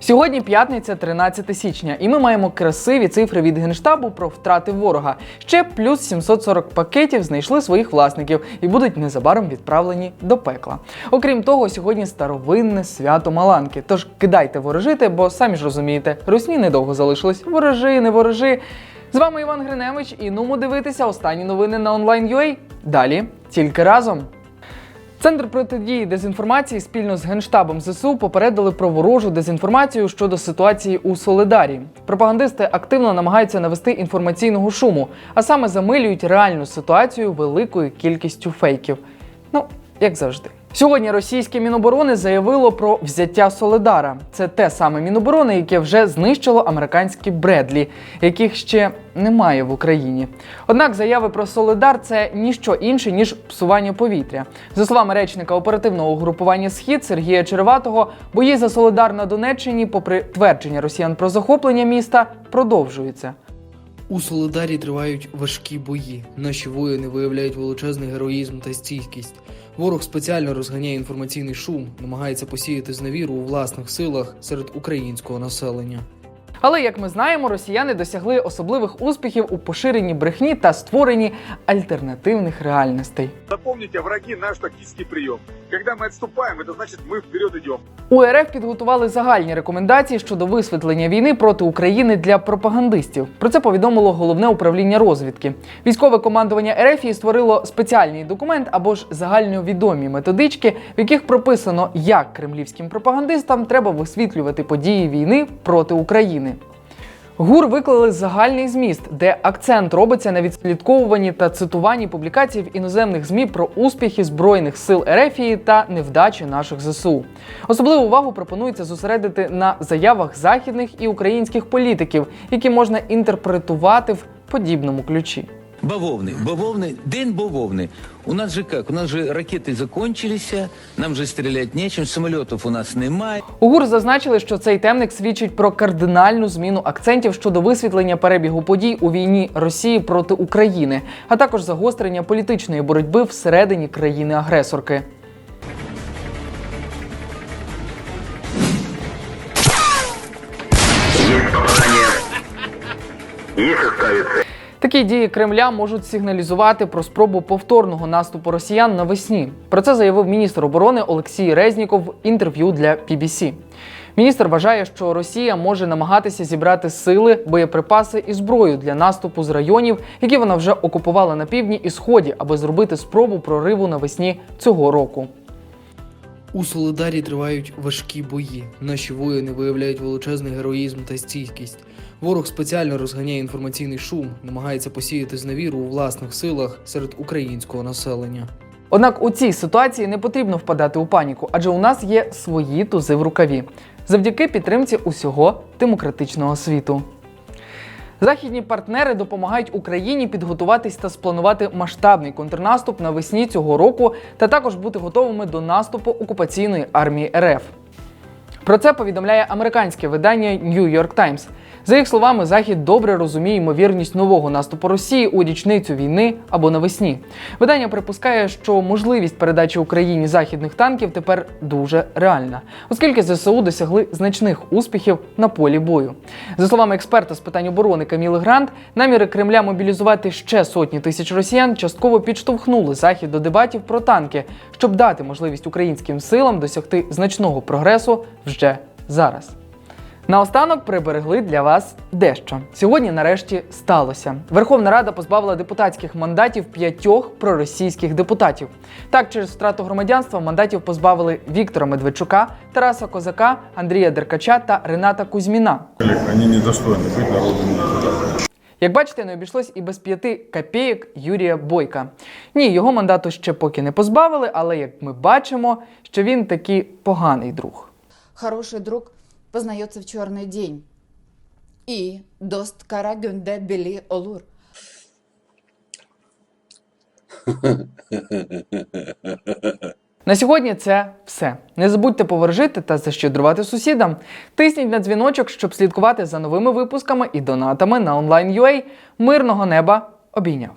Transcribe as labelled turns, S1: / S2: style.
S1: Сьогодні п'ятниця, 13 січня, і ми маємо красиві цифри від генштабу про втрати ворога. Ще плюс 740 пакетів знайшли своїх власників і будуть незабаром відправлені до пекла. Окрім того, сьогодні старовинне свято Маланки. Тож кидайте ворожити, бо самі ж розумієте, русні недовго залишились. Ворожи, не ворожи. З вами Іван Гриневич і нумо дивитися останні новини на онлайн.ua. Далі тільки разом. Центр протидії дезінформації спільно з Генштабом ЗСУ попередили про ворожу дезінформацію щодо ситуації у Солидарі. Пропагандисти активно намагаються навести інформаційного шуму, а саме замилюють реальну ситуацію великою кількістю фейків. Ну, як завжди. Сьогодні російське Міноборони заявило про взяття Солидара. Це те саме Міноборони, яке вже знищило американські Бредлі, яких ще немає в Україні. Однак заяви про Солидар це ніщо інше ніж псування повітря. За словами речника оперативного угрупування Схід Сергія Череватого, бої за Солидар на Донеччині, попри твердження росіян про захоплення міста, продовжуються.
S2: У Солидарі тривають важкі бої. Наші воїни виявляють величезний героїзм та стійкість. Ворог спеціально розганяє інформаційний шум, намагається посіяти зневіру у власних силах серед українського населення.
S1: Але як ми знаємо, росіяни досягли особливих успіхів у поширенні брехні та створенні альтернативних реальностей.
S3: Запомните, враги наш тактический прием. Когда мы отступаем, это значит мы вперед идем.
S1: У РФ підготували загальні рекомендації щодо висвітлення війни проти України для пропагандистів. Про це повідомило головне управління розвідки. Військове командування РФ створило спеціальний документ або ж загальновідомі методички, в яких прописано, як кремлівським пропагандистам треба висвітлювати події війни проти України. ГУР виклали загальний зміст, де акцент робиться на відслідковуванні та цитуванні публікацій в іноземних ЗМІ про успіхи збройних сил Ерефії та невдачі наших ЗСУ. Особливу увагу пропонується зосередити на заявах західних і українських політиків, які можна інтерпретувати в подібному ключі.
S4: Бавовны, бавовны, день бавовны. У нас же как? У нас же ракеты закончились, нам же стрелять нечем, самолетов у нас немає.
S1: У ГУР зазначили, що цей темник свідчить про кардинальну зміну акцентів щодо висвітлення перебігу подій у війні Росії проти України, а також загострення політичної боротьби всередині країни-агресорки. Такі дії Кремля можуть сигналізувати про спробу повторного наступу росіян навесні. Про це заявив міністр оборони Олексій Резніков в інтерв'ю для BBC. Міністр вважає, що Росія може намагатися зібрати сили, боєприпаси і зброю для наступу з районів, які вона вже окупувала на півдні і сході, аби зробити спробу прориву навесні цього року.
S2: У Солидарі тривають важкі бої. Наші воїни виявляють величезний героїзм та стійкість. Ворог спеціально розганяє інформаційний шум, намагається посіяти зневіру у власних силах серед українського населення.
S1: Однак у цій ситуації не потрібно впадати у паніку, адже у нас є свої тузи в рукаві завдяки підтримці усього демократичного світу. Західні партнери допомагають Україні підготуватись та спланувати масштабний контрнаступ навесні цього року та також бути готовими до наступу окупаційної армії РФ. Про це повідомляє американське видання New York Times. За їх словами, Захід добре розуміє ймовірність нового наступу Росії у річницю війни або навесні. Видання припускає, що можливість передачі Україні західних танків тепер дуже реальна, оскільки ЗСУ досягли значних успіхів на полі бою. За словами експерта з питань оборони Каміли Грант, наміри Кремля мобілізувати ще сотні тисяч росіян частково підштовхнули захід до дебатів про танки, щоб дати можливість українським силам досягти значного прогресу вже зараз. Наостанок приберегли для вас дещо. Сьогодні, нарешті, сталося. Верховна Рада позбавила депутатських мандатів п'ятьох проросійських депутатів. Так, через втрату громадянства мандатів позбавили Віктора Медведчука, Тараса Козака, Андрія Деркача та Рената Кузьміна.
S5: Они недостойны быть народными депутатами.
S1: Як бачите, не обійшлось і без п'яти копійок Юрія Бойка. Ні, його мандату ще поки не позбавили, але як ми бачимо, що він таки поганий друг.
S6: Хороший друг познается в черный день. И дост кара гюнде бели олур.
S1: На сьогодні це все. Не забудьте повержити та защедрувати сусідам. Тисніть на дзвіночок, щоб слідкувати за новими випусками і донатами на онлайн.ua. Мирного неба обійняв.